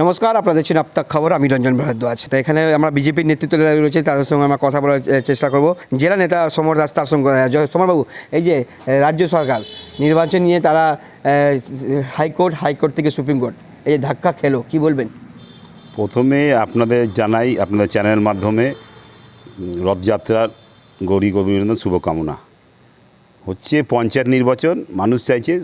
নমস্কার আপনাদের দেখছেন আপনার খবর। আমি রঞ্জন ভরদ্বাজ তো এখানে আমরা বিজেপির নেতৃত্ব রয়েছে, তাদের সঙ্গে আমরা কথা বলার চেষ্টা করব। জেলা নেতা সমর দাস, তার সঙ্গে সমরবাবু, এই যে রাজ্য সরকার, নির্বাচন নিয়ে তারা হাইকোর্ট হাইকোর্ট থেকে সুপ্রিম কোর্ট, এই যে ধাক্কা খেলো, কি বলবেন? প্রথমে আপনাদের জানাই, আপনাদের চ্যানেলের মাধ্যমে, রথযাত্রার গৌরী গোবিন্দ শুভকামনা। হচ্ছে পঞ্চায়েত নির্বাচন, মানুষ চাইছে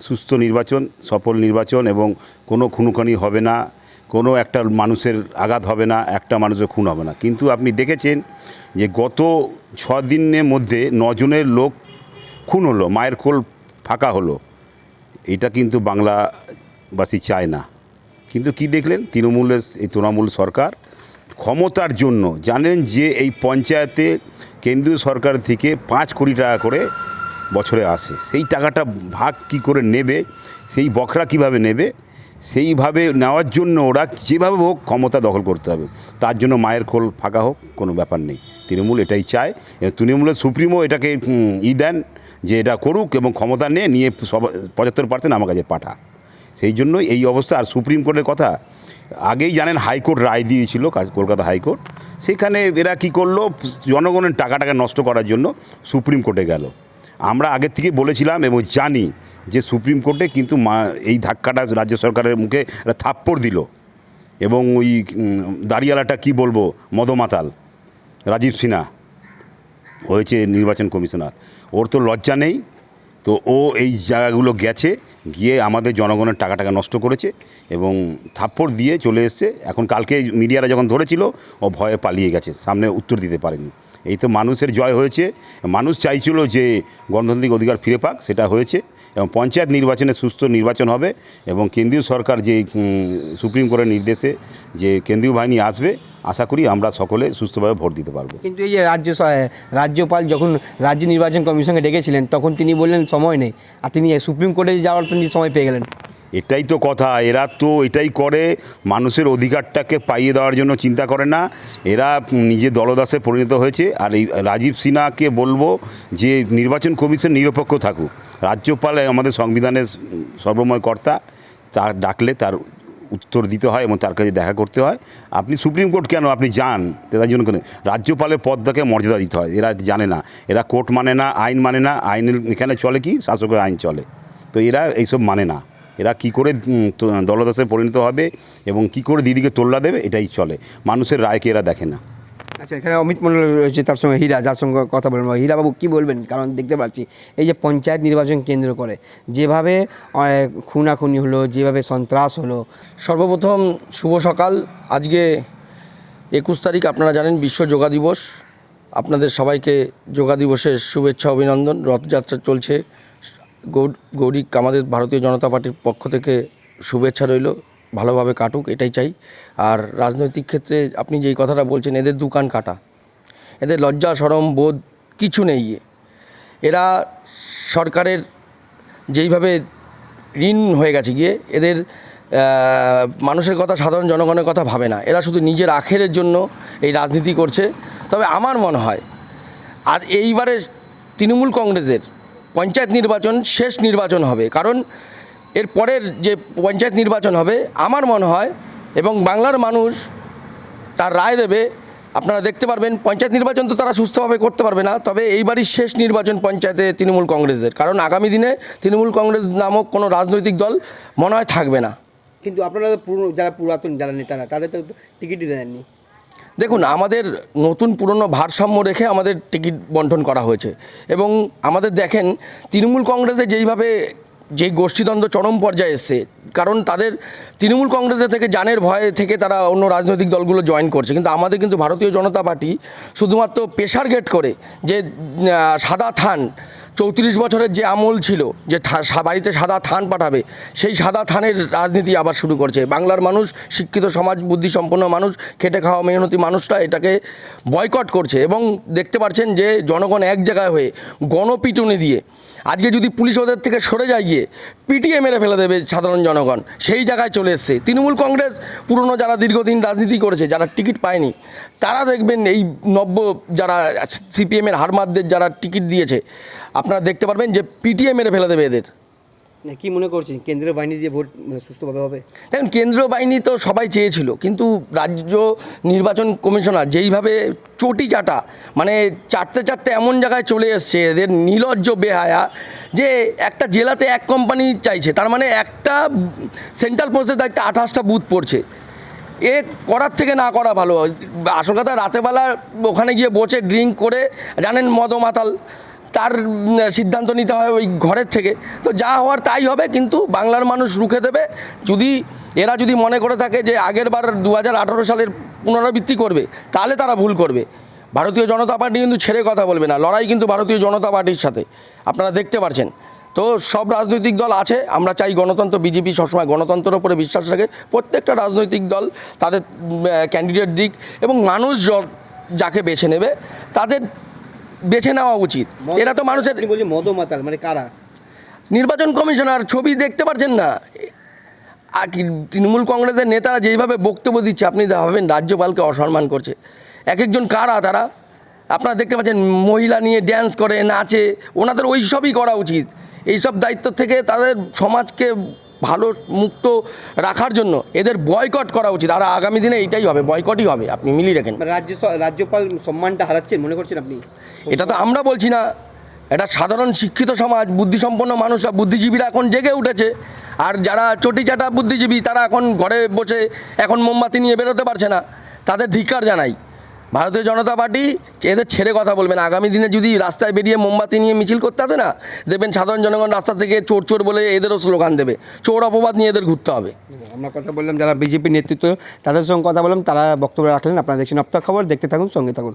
সুস্থ নির্বাচন, সফল নির্বাচন এবং কোনো খুনোখানি হবে না, কোনো একটা মানুষের আঘাত হবে না, একটা মানুষের খুন হবে না। কিন্তু আপনি দেখেছেন যে গত ছ দিনের মধ্যে নজনের লোক খুন হলো, মায়ের কোল ফাঁকা হলো। এটা কিন্তু বাংলাবাসী চায় না। কিন্তু কি দেখলেন? তৃণমূলের এই তৃণমূল সরকার ক্ষমতার জন্য জানেন যে এই পঞ্চায়েতে কেন্দ্রীয় সরকার থেকে পাঁচ কোটি টাকা করে বছরে আসে। সেই টাকাটা ভাগ কি করে নেবে, সেই বখরা কীভাবে নেবে, সেইভাবে নেওয়ার জন্য ওরা যেভাবে হোক ক্ষমতা দখল করতে হবে। তার জন্য মায়ের খোল ফাঁকা হোক, কোনো ব্যাপার নেই। তৃণমূল এটাই চায়। তৃণমূলের সুপ্রিমো এটাকে ই দেন যে এটা করুক এবং ক্ষমতা নিয়ে নিয়ে সব পঁচাত্তর পার্সেন্ট আমার কাছে পাঠা। সেই জন্যই এই অবস্থা। আর সুপ্রিম কোর্টের কথা, আগেই জানেন হাইকোর্ট রায় দিয়েছিল কলকাতা হাইকোর্ট। সেখানে এরা কি করল, জনগণের টাকা টাকা নষ্ট করার জন্য সুপ্রিম কোর্টে গেল। আমরা আগের থেকে বলেছিলাম এবং জানি যে সুপ্রিম কোর্টে কিন্তু এই ধাক্কাটা রাজ্য সরকারের মুখে থাপ্পড় দিল। এবং ওই দাড়িয়ালাটা কি বলব, মদমাতাল, রাজীব সিনহা হয়েছে নির্বাচন কমিশনার। ওর তো লজ্জা নেই। তো ও এই জায়গাগুলো গেছে। গিয়ে আমাদের জনগণের টাকা টাকা নষ্ট করেছে এবং থাপ্পড় দিয়ে চলে এসছে। এখন কালকে মিডিয়ারা যখন ধরেছিল, ও ভয়ে পালিয়ে গেছে, সামনে উত্তর দিতে পারেনি। এই তো মানুষের জয় হয়েছে। মানুষ চাইছিল যে গণতান্ত্রিক অধিকার ফিরে পাক, সেটা হয়েছে। এবং পঞ্চায়েত নির্বাচনে সুস্থ নির্বাচন হবে এবং কেন্দ্রীয় সরকার যে সুপ্রিম কোর্টের নির্দেশে যে কেন্দ্রীয় বাহিনী আসবে আশা করি আমরা সকলে সুস্থভাবে ভোট দিতে পারব। কিন্তু এই যে রাজ্য রাজ্যপাল যখন রাজ্য নির্বাচন কমিশনকে ডেকেছিলেন তখন তিনি বললেন সময় নেই। আর তিনি সুপ্রিম কোর্টে যাওয়ার তিনি সময় পেয়ে গেলেন। এটাই তো কথা এরা তো এটাই করে মানুষের অধিকারটাকে পাইয়ে দেওয়ার জন্য চিন্তা করে না। এরা নিজে দলদাসে পরিণত হয়েছে। আর এই রাজীব সিনহাকে বলব যে নির্বাচন কমিশন নিরপেক্ষ থাকুক। রাজ্যপাল আমাদের সংবিধানের সর্বময় কর্তা, তার ডাকলে তার উত্তর দিতে হয় এবং তার কাছে দেখা করতে হয়। আপনি সুপ্রিম কোর্ট কেন? আপনি যান। তার জন্য কেন? রাজ্যপালের পদটাকে মর্যাদা দিতে হয়। এরা জানে না। এরা কোর্ট মানে না, আইন মানে না। আইনের এখানে চলে কি? শাসকের আইন চলে। তো এরা এইসব মানে না। এরা কি করে দলদাসে পরিণত হবে এবং কি করে দিদিকে তোল্লা দেবে? এটাই চলে। মানুষের রায়কে এরা দেখে না। আচ্ছা এখানে অমিত মন্ডল রয়েছে, তার সঙ্গে হীরা, যার সঙ্গে কথা বলব। হীরাবাবু কী বলবেন? কারণ দেখতে পাচ্ছি, এই যে পঞ্চায়েত নির্বাচন কেন্দ্র করে, যেভাবে খুনাখুনি হলো, যেভাবে সন্ত্রাস হলো, সর্বপ্রথম শুভ সকাল। আজকে একুশ তারিখ, আপনারা জানেন, বিশ্ব যোগা দিবস। আপনাদের সবাইকে যোগা দিবসের শুভেচ্ছা, অভিনন্দন। রথযাত্রা চলছে। গৌ- গৌরী আমাদের ভারতীয় জনতা পার্টির পক্ষ থেকে শুভেচ্ছা রইল। ভালোভাবে কাটুক, এটাই চাই। আর রাজনৈতিক ক্ষেত্রে আপনি যেই কথাটা বলছেন, এদের দোকান কাটা। এদের লজ্জা, সরম, বোধ কিছু নেই এরা সরকারের যেইভাবে ঋণ হয়ে গেছে গিয়ে, এদের মানুষের কথা, সাধারণ জনগণের কথা ভাবে না। এরা শুধু নিজের আখেরের জন্য এই রাজনীতি করছে। তবে আমার মনে হয়, আর এইবারে তৃণমূল কংগ্রেসের পঞ্চায়েত নির্বাচন শেষ নির্বাচন হবে। কারণ এর পরের যে পঞ্চায়েত নির্বাচন হবে আমার মনে হয় এবং বাংলার মানুষ তার রায় দেবে। আপনারা দেখতে পারবেন পঞ্চায়েত নির্বাচন তো তারা সুস্থভাবে করতে পারবে না তবে এইবারই শেষ নির্বাচন পঞ্চায়েতে তৃণমূল কংগ্রেসের। কারণ আগামী দিনে তৃণমূল কংগ্রেস নামক কোনো রাজনৈতিক দল মনে হয় থাকবে না। কিন্তু আপনারা পুরনো যারা পুরাতন যারা নেতারা তাদের তো টিকিটই দেননি। দেখুন আমাদের নতুন পুরনো ভারসাম্য রেখে আমাদের টিকিট বন্টন করা হয়েছে। এবং আমাদের দেখেন তৃণমূল কংগ্রেসে যেইভাবে যেই গোষ্ঠীদ্বন্দ্ব চরম পর্যায়ে এসছে, কারণ তাদের তৃণমূল কংগ্রেসের থেকে জানের ভয়ে থেকে তারা অন্য রাজনৈতিক দলগুলো জয়েন করছে। কিন্তু আমাদের কিন্তু ভারতীয় জনতা পার্টি শুধুমাত্র প্রেশার গেট করে যে সাদা থান, চৌত্রিশ বছরের যে আমল ছিল, যে বাড়িতে সাদা থান পাঠাবে, সেই সাদা থানের রাজনীতি আবার শুরু করছে। বাংলার মানুষ, শিক্ষিত সমাজ, বুদ্ধিসম্পন্ন মানুষ, খেটে খাওয়া মেহনতি মানুষরা এটাকে বয়কট করছে এবং দেখতে পাচ্ছেন যে জনগণ এক জায়গায় হয়ে গণপিটুনি দিয়ে আজকে যদি পুলিশ ওদের থেকে সরে যায় গিয়ে, পিটিয়ে মেরে ফেলে দেবে সাধারণ জনগণ। সেই জায়গায় চলে এসছে। তৃণমূল কংগ্রেস, পুরনো যারা দীর্ঘদিন রাজনীতি করেছে, যারা টিকিট পায়নি, তারা দেখবেন এই নব্য যারা সিপিএমের হারমারদের যারা টিকিট দিয়েছে, আপনারা দেখতে পারবেন যে পিটিয়ে মেরে ফেলে দেবে এদের। কি মনে করছেন? কেন্দ্রীয় বাহিনী দিয়ে ভোট মানে সুস্থভাবে হবে? দেখুন, কেন্দ্রীয় বাহিনী তো সবাই চেয়েছিল, কিন্তু রাজ্য নির্বাচন কমিশনার যেইভাবে চটি চাটা মানে চাটতে চাটতে এমন জায়গায় চলে এসছে, এদের নির্লজ্জ বেহায়া, যে একটা জেলাতে এক কোম্পানি চাইছে, তার মানে একটা সেন্ট্রাল পোস্টের দায়িত্বে আঠাশটা বুথ পড়ছে। এ করার থেকে না করা ভালো। আসল কথা রাতেবেলা ওখানে গিয়ে বসে ড্রিঙ্ক করে, জানেন মদ মাতাল তার সিদ্ধান্ত নিতে হয় ওই ঘরের থেকে। তো যা হওয়ার তাই হবে, কিন্তু বাংলার মানুষ রুখে দেবে। যদি, এরা যদি মনে করে থাকে যে আগের বার দু হাজার আঠারো সালের পুনরাবৃত্তি করবে, তাহলে তারা ভুল করবে। ভারতীয় জনতা পার্টি কিন্তু ছেড়ে কথা বলবে না, লড়াই কিন্তু ভারতীয় জনতা পার্টির সাথে। আপনারা দেখতে পাচ্ছেন তো সব রাজনৈতিক দল আছে, আমরা চাই গণতন্ত্র, বিজেপি সবসময় গণতন্ত্রের ওপরে বিশ্বাস রাখে। প্রত্যেকটা রাজনৈতিক দল তাদের ক্যান্ডিডেট দিক এবং মানুষ যাকে বেছে নেবে, তাদের বেছে নেওয়া উচিত। এরা তো মানুষের আপনি বলছেন মদ মাতাল মানে কারা? নির্বাচন কমিশনার ছবি দেখতে পাচ্ছেন না? তৃণমূল কংগ্রেসের নেতারা যেইভাবে বক্তব্য দিচ্ছে আপনি ভাবেন রাজ্যপালকে অসম্মান করছে। এক একজন কারা তারা? আপনারা দেখতে পাচ্ছেন মহিলা নিয়ে ড্যান্স করে নাচে ওনাদের ওই সবই করা উচিত। এইসব দায়িত্ব থেকে তাদের সমাজকে ভালো মুক্ত রাখার জন্য এদের বয়কট করা উচিত। আর আগামী দিনে এইটাই হবে বয়কটই হবে। আপনি মিলিয়ে রাখেন মানে রাজ্য রাজ্যপাল সম্মানটা হারাচ্ছেন মনে করছেন আপনি? এটা তো আমরা বলছি না। এটা সাধারণ শিক্ষিত সমাজ বুদ্ধিসম্পন্ন মানুষরা বুদ্ধিজীবীরা এখন জেগে উঠেছে। আর যারা চটিচাটা বুদ্ধিজীবী তারা এখন ঘরে বসে এখন মোমবাতি নিয়ে বেরোতে পারছে না। তাদের ধিক্কার জানাই। ভারতীয় জনতা পার্টি এদের ছেড়ে কথা বলবেন আগামী দিনে যদি রাস্তায় বেরিয়ে মোমবাতি নিয়ে মিছিল করতে আসে না, দেখবেন সাধারণ জনগণ রাস্তা থেকে চোর চোর বলে এদেরও স্লোগান দেবে। চোর অপবাদ নিয়ে এদের ঘুরতে হবে। আমরা কথা বললাম, যারা বিজেপি নেতৃত্ব, তাদের সঙ্গে কথা বললাম, তারা বক্তব্য রাখলেন। আপনারা দেখছেন আপনার খবর, দেখতে থাকুন, সঙ্গে থাকুন।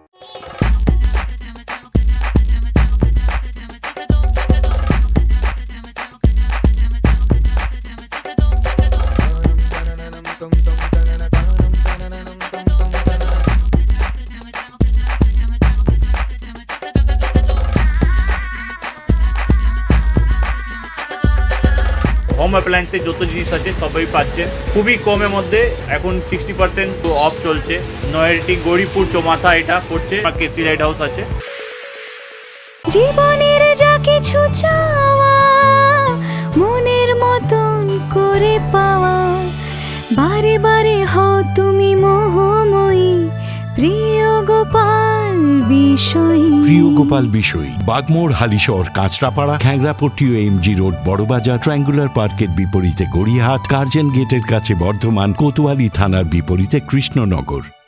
অ্যাপ্লায়েন্সের যত জিনিস আছে, সবই পাচ্ছেন। খুবই কমের মধ্যে এখন সিক্সটি পার্সেন্ট অফ চলছে। নয়ারটি গৌরীপুর চৌমাথা এটা পড়ছে কেসি লাইট হাউস আছে। জীবনের যা কিছু চাওয়া, মনের মতন করে পাওয়া। বারে বারে হও তুমি মোহময়ী, প্রিয় গোপাল। প্রিয় গোপাল বিষয়, বাগমোড়, হালিশহর, কাঁচরাপাড়া, খ্যাংরাপট্টি ও এমজি রোড, বড়বাজার, ট্রায়াঙ্গুলার পার্কের বিপরীতে গড়িয়াহাট, কার্জন গেটের কাছে বর্ধমান, কোতোয়ালি থানার বিপরীতে কৃষ্ণনগর।